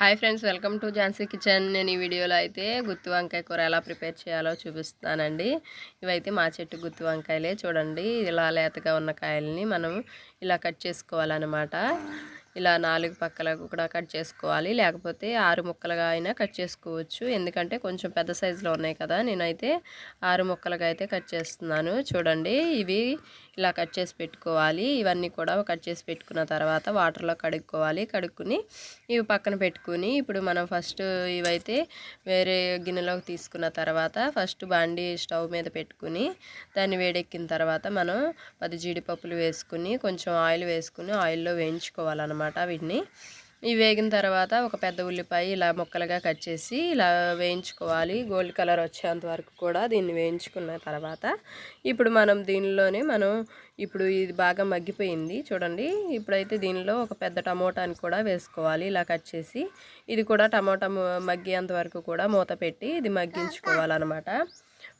Hi friends welcome to Jhansi kitchen. నేను ఈ వీడియోలో అయితే గుత్తి వంకాయ కూర ఎలా ప్రిపేర్ చేయాలో చూపిస్తానండి. ఇవైతే మా చెట్టు గుత్తి వంకాయలే. చూడండి ఇలా లేతగా ఉన్న కాయల్ని మనం ఇలా కట్ చేసుకోవాలన్నమాట. ఇలా నాలుగు పక్కలకు కూడా కట్ చేసుకోవాలి. లేకపోతే ఆరు ముక్కలుగా అయినా కట్ చేసుకోవచ్చు. ఎందుకంటే కొంచెం పెద్ద సైజులో ఉన్నాయి కదా. నేనైతే ఆరు ముక్కలుగా అయితే కట్ చేస్తున్నాను. చూడండి ఇవి ఇలా కట్ చేసి పెట్టుకోవాలి. ఇవన్నీ కూడా కట్ చేసి పెట్టుకున్న తర్వాత వాటర్లో కడుక్కోవాలి. కడుక్కుని ఇవి పక్కన పెట్టుకుని ఇప్పుడు మనం ఫస్ట్ ఇవైతే వేరే గిన్నెలోకి తీసుకున్న తర్వాత ఫస్ట్ బాండి స్టవ్ మీద పెట్టుకుని దాన్ని వేడెక్కిన తర్వాత మనం పది జీడిపప్పులు వేసుకుని కొంచెం ఆయిల్ వేసుకుని ఆయిల్లో వేయించుకోవాలన్నమాట వీటిని. ఇవి వేగిన తర్వాత ఒక పెద్ద ఉల్లిపాయ ఇలా ముక్కలుగా కట్ చేసి ఇలా వేయించుకోవాలి. గోల్డ్ కలర్ వచ్చేంత వరకు కూడా దీన్ని వేయించుకున్న తర్వాత ఇప్పుడు మనం దీనిలోనే మనం ఇప్పుడు ఇది బాగా మగ్గిపోయింది. చూడండి ఇప్పుడైతే దీనిలో ఒక పెద్ద టమోటాని కూడా వేసుకోవాలి. ఇలా కట్ చేసి ఇది కూడా టమోటా మగ్గేంత వరకు కూడా మూత పెట్టి ఇది మగ్గించుకోవాలన్నమాట.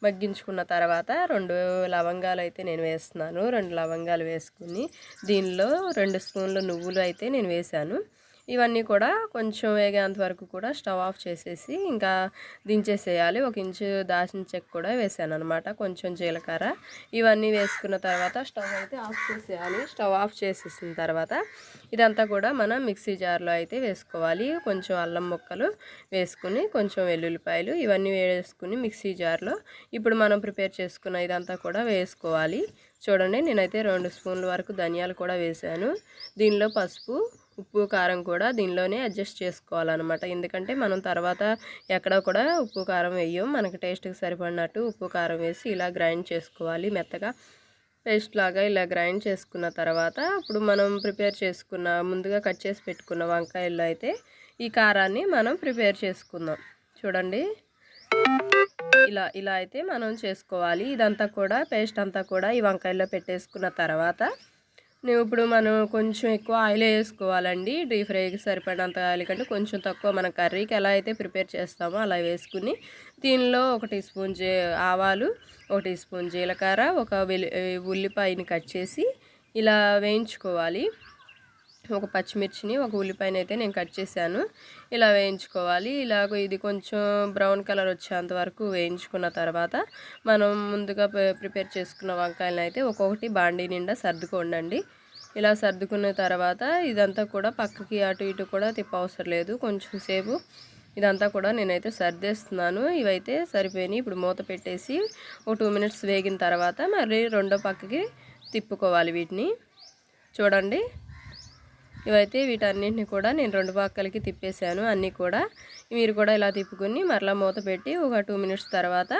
మగ్గించుకున్న తర్వాత రెండు లవంగాలు అయితే నేను వేస్తున్నాను. రెండు లవంగాలు వేసుకుని దీనిలో రెండు స్పూన్లు నువ్వులు అయితే నేను వేశాను. ఇవన్నీ కూడా కొంచెం వేగేంత వరకు కూడా స్టవ్ ఆఫ్ చేసేసి ఇంకా దించేసేయాలి. ఒక ఇంచు దాచిన చెక్క కూడా వేసాను అనమాట కొంచెం జీలకర్ర ఇవన్నీ వేసుకున్న తర్వాత స్టవ్ అయితే ఆఫ్ చేసేయాలి. స్టవ్ ఆఫ్ చేసేసిన తర్వాత ఇదంతా కూడా మనం మిక్సీ జార్లో అయితే వేసుకోవాలి. కొంచెం అల్లం ముక్కలు వేసుకుని కొంచెం వెల్లుల్లిపాయలు ఇవన్నీ వేసుకుని మిక్సీ జార్లో ఇప్పుడు మనం ప్రిపేర్ చేసుకున్న ఇదంతా కూడా వేసుకోవాలి. చూడండి నేనైతే రెండు స్పూన్ల వరకు ధనియాలు కూడా వేసాను. దీనిలో పసుపు ఉప్పు కారం కూడా దీనిలోనే అడ్జస్ట్ చేసుకోవాలన్నమాట. ఎందుకంటే మనం తర్వాత ఎక్కడ కూడా ఉప్పు కారం వేయం మనకి టేస్ట్కి సరిపడినట్టు ఉప్పు కారం వేసి ఇలా గ్రైండ్ చేసుకోవాలి మెత్తగా. పేస్ట్ లాగా ఇలా గ్రైండ్ చేసుకున్న తర్వాత ఇప్పుడు మనం ప్రిపేర్ చేసుకున్న ముందుగా కట్ చేసి పెట్టుకున్న వంకాయల్లో అయితే ఈ కారాన్ని మనం ప్రిపేర్ చేసుకుందాం. చూడండి. ఇలా ఇలా అయితే మనం చేసుకోవాలి. ఇదంతా కూడా పేస్ట్ అంతా కూడా ఈ వంకాయల్లో పెట్టేసుకున్న తర్వాత నువ్వు ఇప్పుడు మనం కొంచెం ఎక్కువ ఆయిల్ వేసుకోవాలండి. డీప్ ఫ్రైకి సరిపడినంత ఆయిల్ కంటే కొంచెం తక్కువ మన కర్రీకి ఎలా అయితే ప్రిపేర్ చేస్తామో అలా వేసుకుని దీనిలో ఒక టీ స్పూన్ జీ ఆవాలు ఒక టీ స్పూన్ జీలకర్ర ఒక ఉల్లిపాయని కట్ చేసి ఇలా వేయించుకోవాలి. ఒక పచ్చిమిర్చిని ఒక ఉల్లిపాయని అయితే నేను కట్ చేశాను. ఇలా వేయించుకోవాలి. ఇలాగ ఇది కొంచెం బ్రౌన్ కలర్ వచ్చేంత వరకు వేయించుకున్న తర్వాత మనం ముందుగా ప్రిపేర్ చేసుకున్న వంకాయలను అయితే ఒక్కొక్కటి బాండీ నిండా సర్దుకోండి ఇలా సర్దుకున్న తర్వాత ఇదంతా కూడా పక్కకి అటు ఇటు కూడా తిప్పవసరం లేదు. కొంచెం సేపు ఇదంతా కూడా నేనైతే సర్దేస్తున్నాను. ఇవైతే సరిపోయినాయి. ఇప్పుడు మూత పెట్టేసి ఒక టూ మినిట్స్ వేగిన తర్వాత మరి రెండో పక్కకి తిప్పుకోవాలి వీటిని. చూడండి. ఇవైతే వీటన్నింటిని కూడా నేను రెండు పక్కలకి తిప్పేశాను. అన్నీ కూడా మీరు కూడా ఇలా తిప్పుకుని మరలా మూత పెట్టి ఒక టూ మినిట్స్ తర్వాత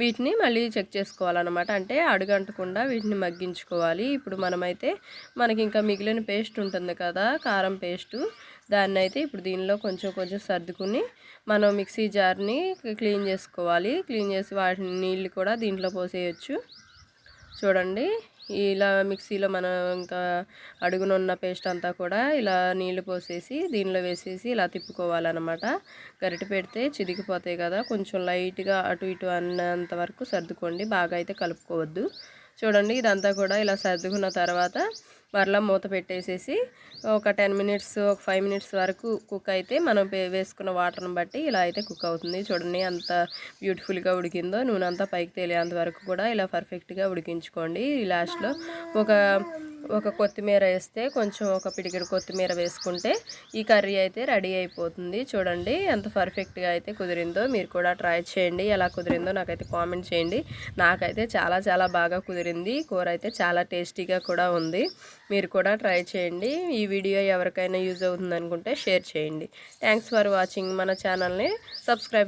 వీటిని మళ్ళీ చెక్ చేసుకోవాలన్నమాట. అంటే అడుగంటకుండా వీటిని మగ్గించుకోవాలి. ఇప్పుడు మనమైతే మనకి ఇంకా మిగిలిన పేస్ట్ ఉంటుంది కదా కారం పేస్టు. దాన్ని అయితే ఇప్పుడు దీనిలో కొంచెం కొంచెం సర్దుకుని మనం మిక్సీ జార్ని క్లీన్ చేసుకోవాలి. క్లీన్ చేసి వాటిని నీళ్ళు కూడా దీంట్లో పోసేయచ్చు. చూడండి. ఇలా మిక్సీలో మనం ఇంకా అడుగునున్న పేస్ట్ అంతా కూడా ఇలా నీళ్ళు పోసేసి దీనిలో వేసేసి ఇలా తిప్పుకోవాలన్నమాట. గరిటె పెడితే చిదిగిపోతాయి కదా కొంచెం లైట్గా అటు ఇటు అన్నంత వరకు సర్దుకోండి బాగా అయితే కలుపుకోవద్దు. చూడండి ఇదంతా కూడా ఇలా సర్దుకున్న తర్వాత మరలా మూత పెట్టేసేసి ఒక టెన్ మినిట్స్ ఒక ఫైవ్ మినిట్స్ వరకు కుక్ అయితే మనం వేసుకున్న వాటర్ని బట్టి ఇలా అయితే కుక్ అవుతుంది. చూడండి అంత బ్యూటిఫుల్గా ఉడికిందో. నూనె అంతా పైకి తేలేంత వరకు కూడా ఇలా పర్ఫెక్ట్గా ఉడికించుకోండి. లాస్ట్లో ఒక ఒక కొత్తిమీర వేస్తే కొంచెం ఒక పిడికిడి కొత్తిమీర వేసుకుంటే ఈ కర్రీ అయితే రెడీ అయిపోతుంది. చూడండి ఎంత పర్ఫెక్ట్గా అయితే కుదిరిందో మీరు కూడా ట్రై చేయండి. ఎలా కుదిరిందో నాకైతే కామెంట్ చేయండి. నాకైతే చాలా చాలా బాగా కుదిరింది. కూర అయితే చాలా టేస్టీగా కూడా ఉంది. మీరు కూడా ట్రై చేయండి. ఈ వీడియో ఎవరికైనా యూజ్ అవుతుంది అనుకుంటే షేర్ చేయండి. Thanks for watching. మన ఛానల్ని సబ్స్క్రైబ్